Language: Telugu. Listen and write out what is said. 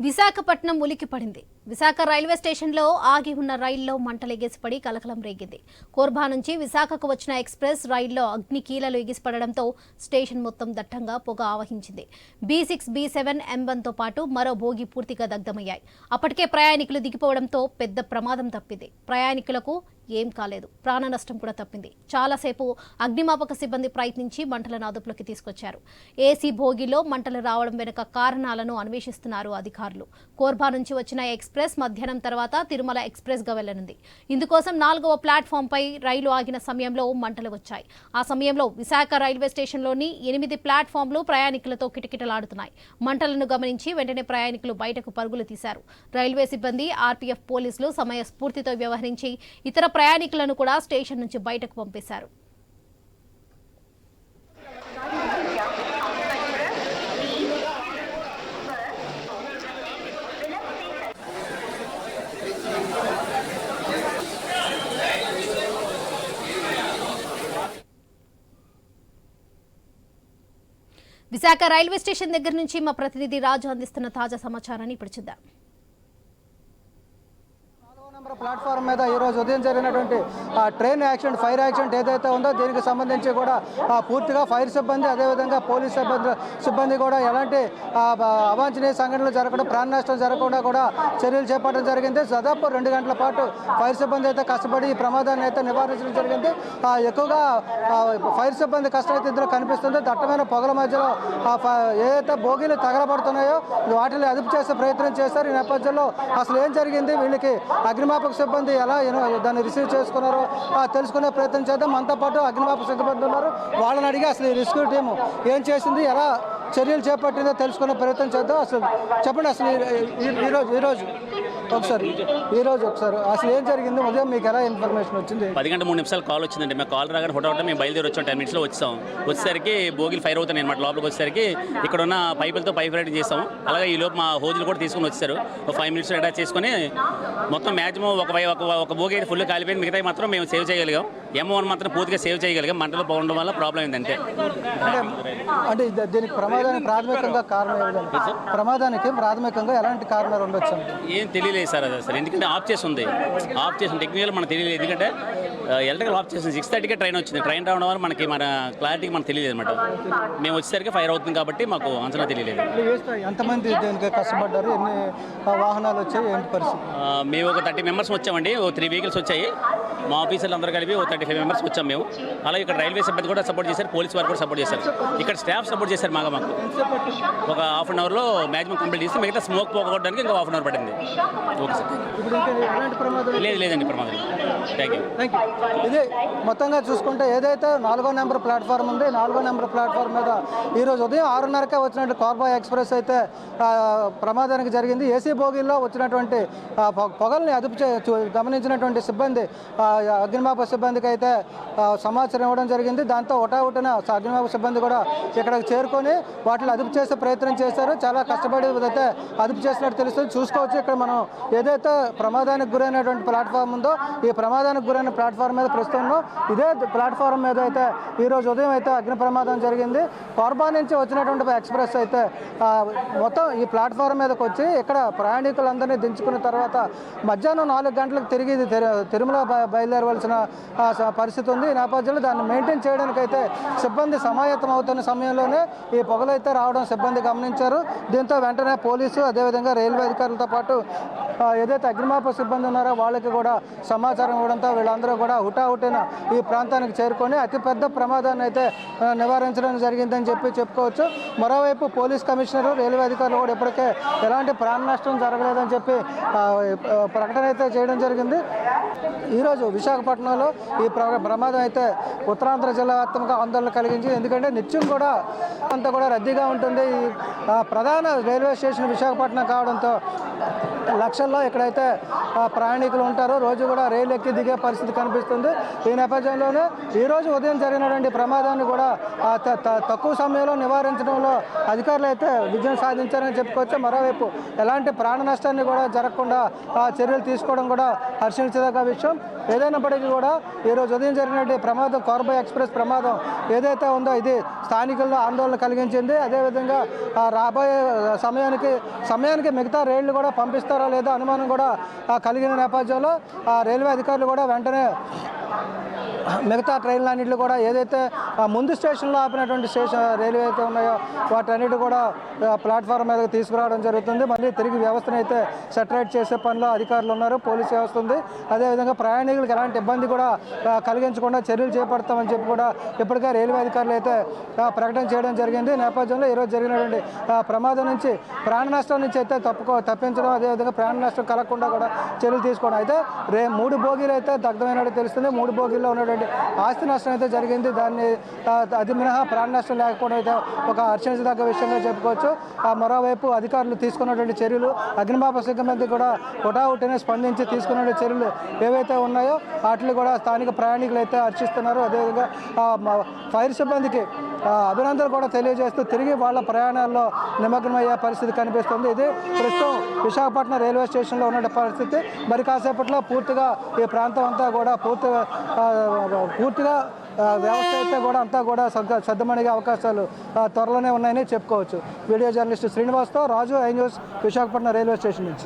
విశాఖపట్నం ఉలిక్కిపడింది. విశాఖ రైల్వే స్టేషన్లో ఆగి ఉన్న రైల్లో మంటలు ఎగిసిపడి కలకలం రేగింది. కోర్బా నుంచి విశాఖకు వచ్చిన ఎక్స్ప్రెస్ రైల్లో అగ్ని కీలలు ఎగిసిపడడంతో స్టేషన్ మొత్తం దట్టంగా పొగ ఆవహించింది. B six B seven M తో పాటు మరో బోగి పూర్తిగా దగ్ధమయ్యాయి. అప్పటికే ప్రయాణికులు దిగిపోవడంతో పెద్ద ప్రమాదం తప్పింది. ప్రయాణికులకు ఏం కాలేదు. ప్రాణ నష్టం కూడా తప్పింది. చాలాసేపు అగ్నిమాపక సిబ్బంది ప్రయత్నించి మంటలను అదుపులోకి తీసుకొచ్చారు. ఏసీ భోగిలో మంటలు రావడం వెనుక కారణాలను అన్వేషిస్తున్నారు అధికారులు. కోర్బా నుంచి వచ్చిన ఎక్స్ప్రెస్ మధ్యాహ్నం తర్వాత తిరుమల ఎక్స్ప్రెస్గా వెళ్ళనుంది ఇందుకోసం నాలుగవ ప్లాట్ఫామ్ పై రైలు ఆగిన సమయంలో మంటలు వచ్చాయి. ఆ సమయంలో విశాఖ రైల్వే స్టేషన్లోని ఎనిమిది ప్లాట్ఫామ్లు ప్రయాణికులతో కిటకిటలాడుతున్నాయి. మంటలను గమనించి వెంటనే ప్రయాణికులు బయటకు పరుగులు తీశారు. రైల్వే సిబ్బంది ఆర్పీఎఫ్ పోలీసులు సమయ స్ఫూర్తితో వ్యవహరించి ఇతర ప్రయాణికులను కూడా స్టేషన్ నుంచి బయటకు పంపేశారు. విశాఖ రైల్వే స్టేషన్ దగ్గర నుంచి మా ప్రతినిధి రాజు అందిస్తున్న తాజా సమాచారాన్ని ఇప్పుడు చూద్దాం. ప్లాట్ఫామ్ మీద ఈరోజు ఉదయం జరిగినటువంటి ఆ ట్రైన్ యాక్సిడెంట్ ఫైర్ యాక్సిడెంట్ ఏదైతే ఉందో దీనికి సంబంధించి కూడా ఆ పూర్తిగా ఫైర్ సిబ్బంది అదేవిధంగా పోలీస్ సిబ్బంది సిబ్బంది కూడా ఎలాంటి అవాంఛనీయ సంఘటనలు జరగకుండా ప్రాణ నష్టం జరగకుండా కూడా చర్యలు చేపట్టడం జరిగింది. దాదాపు రెండు గంటల పాటు ఫైర్ సిబ్బంది అయితే కష్టపడి ఈ ప్రమాదాన్ని అయితే నివారించడం జరిగింది. ఎక్కువగా ఫైర్ సిబ్బంది కష్టం అయితే ఇందులో కనిపిస్తుంది. దట్టమైన పొగల మధ్యలో ఆ ఏదైతే బోగీలు తగలబడుతున్నాయో వాటిని అదుపు చేసే ప్రయత్నం చేశారు. ఈ నేపథ్యంలో అసలు ఏం జరిగింది? వీళ్ళకి అగ్నిమాపక సిబ్బంది ఎలా దాన్ని రిసీవ్ చేసుకున్నారో ఆ, తెలుసుకునే ప్రయత్నం చేద్దాం. మనతో పాటు అగ్నిమాపక సిబ్బంది ఉన్నారు. వాళ్ళని అడిగి అసలు ఈ రెస్క్యూ టీము ఏం చేసింది ఎలా చర్యలు చేపట్టిందో తెలుసుకునే ప్రయత్నం చేద్దాం. అసలు చెప్పండి అసలు ఈ- ఈరోజు ఈరోజు ఒకసారి ఈరోజు ఒకసారి. అసలు ఏం జరిగింది? ఉదయం మీకు ఎలా ఇన్ఫర్మేషన్ వచ్చింది? పది గంట మూడు నిమిషాలు కాల్ వచ్చిందండి. మేము కాల్ రాగానే హుటాహుట మేము బయలుదేరి వచ్చాం. టెన్ మినిట్స్లో వచ్చాం. వచ్చేసరికి బోగిలు ఫైర్ అవుతాయి అనమాట లోపలికి వచ్చేసరికి. ఇక్కడ ఉన్న పైపులతో పైప్ రైడింగ్ చేస్తాం అలాగే ఈ లోపు మా హోజులు కూడా తీసుకొని వచ్చారు. ఒక ఫైవ్ మినిట్స్ అటాచ్ చేసుకొని మొత్తం మ్యాక్సిమం ఒక ఒక ఒక బోగి అయితే ఫుల్ కాలిపోయింది. మిగతా మాత్రం మేము సేవ్ చేయగలిగాం. ఎం వన్ మాత్రం పూర్తిగా సేవ్ చేయగలిగాం. మంటలు పోవడం వల్ల ప్రాబ్లం అంతే అంటే దీనికి ప్రమాదానికి ప్రాథమికంగా కారణం ప్రమాదానికి ప్రాథమికంగా ఎలాంటి కారణాలు ఉండొచ్చు? ఏం తెలియలేదు. సార్ అది అసలు. ఎందుకంటే ఆఫ్ చేసి ఉంది. ఆఫ్ చేసిన టెక్నికల్ మనకు తెలియలేదు. ఎందుకంటే ఎలక్ట్రికల్ ఆఫ్ చేసింది సిక్స్ థర్టీకే ట్రైన్ వచ్చింది. ట్రైన్ రావడం వల్ల మనకి మన క్లారిటీ మనకు తెలియలేదు అనమాట మేము వచ్చేసరికి ఫైర్ అవుతుంది కాబట్టి మాకు అంచనా తెలియలేదు. ఎంతమంది కష్టపడ్డారు? ఎన్ని వాహనాలు వచ్చాయి? ఏంటి పరిస్థితి? మేము ఒక థర్టీ మెంబర్స్ వచ్చామండి. ఓ త్రీ వెహికల్స్ వచ్చాయి. మా ఆఫీసర్లు అందరూ కలిపి ఓ థర్టీ ఫైవ్ మెంబర్స్ వచ్చాం మేము. అలాగే ఇక్కడ రైల్వే సిబ్బంది కూడా సపోర్ట్ చేశారు పోలీస్ వారు కూడా సపోర్ట్ చేశారు. ఇక్కడ స్టాఫ్ సపోర్ట్ చేశారు మాకు మాకు. ఒక హాఫ్ అన్ అవర్లో మ్యాక్సిమం కంప్లీట్ చేసి మిగతా స్మోక్ పోగొట్టడానికి ఇంకా హాఫ్ అన్ అవర్ పడింది ఓకే సార్. ప్రమాదం లేదు లేదండి ప్రమాదం. థ్యాంక్ యూ థ్యాంక్ యూ ఇది మొత్తంగా చూసుకుంటే ఏదైతే నాలుగో నెంబర్ ప్లాట్ఫామ్ ఉంది నాలుగో నెంబర్ ప్లాట్ఫామ్ మీద ఈరోజు ఉదయం ఆరున్నరకే వచ్చినట్టు కార్బా ఎక్స్ప్రెస్ అయితే ప్రమాదానికి జరిగింది. ఏసీ బోగీల్లో వచ్చినటువంటి పొగల్ని అదుపు చే గమనించినటువంటి సిబ్బంది అగ్నిమాపక సిబ్బందికి అయితే సమాచారం ఇవ్వడం జరిగింది. దాంతో ఒకటా అగ్నిమాపక సిబ్బంది కూడా ఇక్కడికి చేరుకొని వాటిని అదుపు చేసే ప్రయత్నం చేశారు. చాలా కష్టపడి అయితే అదుపు చేసినట్టు తెలుస్తుంది. చూసుకోవచ్చు ఇక్కడ మనం ఏదైతే ప్రమాదానికి గురైనటువంటి ప్లాట్ఫామ్ ఉందో ఈ ప్రమాదానికి గురైన ప్లాట్ఫామ్ మీద ప్రస్తుతం ఇదే ప్లాట్ఫామ్ మీద అయితే ఈ రోజు ఉదయం అయితే అగ్ని ప్రమాదం జరిగింది. కోర్బా నుంచి వచ్చినటువంటి ఎక్స్ప్రెస్ అయితే మొత్తం ఈ ప్లాట్ఫామ్ మీదకి వచ్చి ఇక్కడ ప్రయాణికులందరినీ దించుకున్న తర్వాత మధ్యాహ్నం నాలుగు గంటలకు తిరిగి ఇది తిరుమల బయ- బయలుదేరవలసిన పరిస్థితి ఉంది. ఈ నేపథ్యంలో దాన్ని మెయింటైన్ చేయడానికి అయితే సిబ్బంది సమాయత్తం అవుతున్న సమయంలోనే ఈ పొగలైతే రావడం సిబ్బంది గమనించారు. దీంతో వెంటనే పోలీసు అదేవిధంగా రైల్వే అధికారులతో పాటు ఏదైతే అగ్నిమాప సిబ్బంది ఉన్నారో వాళ్ళకి కూడా సమాచారం ఇవ్వడంతో వీళ్ళందరూ కూడా హుటాహుటిన ఈ ప్రాంతానికి చేరుకొని అతిపెద్ద ప్రమాదాన్ని అయితే నివారించడం జరిగిందని చెప్పి చెప్పుకోవచ్చు. మరోవైపు పోలీస్ కమిషనర్ రైల్వే అధికారులు కూడా ఇప్పటికే ఎలాంటి ప్రాణ నష్టం జరగలేదని చెప్పి ప్రకటన అయితే చేయడం జరిగింది. ఈరోజు విశాఖపట్నంలో ఈ ప్ర- ప్రమాదం అయితే ఉత్తరాంధ్ర జిల్లా వ్యాప్తంగా ఆందోళన కలిగించింది. ఎందుకంటే నిత్యం కూడా అంతా కూడా రద్దీగా ఉంటుంది. ఈ ప్రధాన రైల్వే స్టేషన్ విశాఖపట్నం కావడంతో లక్షల్లో ఇక్కడైతే ప్రయాణికులు ఉంటారో రోజు కూడా రైలు ఎక్కి దిగే పరిస్థితి కనిపిస్తుంది. ఈ నేపథ్యంలోనే ఈరోజు ఉదయం జరిగినటువంటి ప్రమాదాన్ని కూడా తక్కువ సమయంలో నివారించడంలో అధికారులు అయితే విజయం సాధించారని చెప్పుకోవచ్చు. మరోవైపు ఎలాంటి ప్రాణ నష్టాన్ని కూడా జరగకుండా ఆ, చర్యలు తీసుకోవడం కూడా హర్షించదగ్గ విషయం. ఏదైనప్పటికీ కూడా ఈరోజు ఉదయం జరిగినటువంటి ప్రమాదం కార్బై ఎక్స్ప్రెస్ ప్రమాదం ఏదైతే ఉందో ఇది స్థానికుల్లో ఆందోళన కలిగించింది. అదేవిధంగా రాబోయే సమయానికి సమయానికి మిగతా రైళ్ళు కూడా పంపిస్తారా లేదా అనుమానం కూడా కలిగిన నేపథ్యంలో ఆ రైల్వే అధికారులు కూడా వెంటనే మిగతా ట్రైన్లన్నింటిలో కూడా ఏదైతే ముందు స్టేషన్లో ఆపినటువంటి స్టేషన్ రైల్వే అయితే ఉన్నాయో వాటన్నిటి కూడా ప్లాట్ఫామ్ మీదకి తీసుకురావడం జరుగుతుంది. మళ్ళీ తిరిగి వ్యవస్థను అయితే సెటరేట్ చేసే పనిలో అధికారులు ఉన్నారు పోలీసు వ్యవస్థ ఉంది. అదేవిధంగా ప్రయాణికులకు ఎలాంటి ఇబ్బంది కూడా కలిగించకుండా చర్యలు చేపడతామని చెప్పి కూడా ఇప్పటికే రైల్వే అధికారులు అయితే ప్రకటన చేయడం జరిగింది. నేపథ్యంలో ఈరోజు జరిగినటువంటి ప్రమాదం నుంచి ప్రాణ నష్టం నుంచి అయితే తప్పుకో తప్పించడం అదేవిధంగా ప్రాణ నష్టం కలగకుండా కూడా చర్యలు తీసుకోవడం. అయితే రే మూడు బోగీలు అయితే దగ్ధమైనట్టు తెలుస్తుంది. మూడు బోగీల్లో ఉన్నటువంటి ఆస్తి నష్టం అయితే జరిగింది. దాన్ని అది మినహా ప్రాణ నష్టం లేకపోవడం అయితే ఒక హర్షించదగ్గ విషయంగా చెప్పుకోవచ్చు. ఆ మరోవైపు అధికారులు తీసుకున్నటువంటి చర్యలు అగ్నిమాప సిబ్బంది కూడా హుటాహుటినే స్పందించి తీసుకున్న చర్యలు ఏవైతే ఉన్నాయో వాటిని కూడా స్థానిక ప్రయాణికులు అయితే హర్షిస్తున్నారు. అదేవిధంగా ఫైర్ సిబ్బందికి అభినందనలు కూడా తెలియజేస్తూ తిరిగి వాళ్ళ ప్రయాణాల్లో నిమగ్నమయ్యే పరిస్థితి కనిపిస్తుంది. ఇది ప్రస్తుతం విశాఖపట్నం రైల్వే స్టేషన్లో ఉన్న పరిస్థితి. మరి కాసేపట్లో పూర్తిగా ఈ ప్రాంతం అంతా కూడా పూర్తిగా పూర్తిగా వ్యవస్థ అయితే కూడా అంతా కూడా సద్దమణిగే అవకాశాలు త్వరలోనే ఉన్నాయని చెప్పుకోవచ్చు. Video journalist శ్రీనివాస్తో Raju I news Visakhapatnam railway station నుంచి.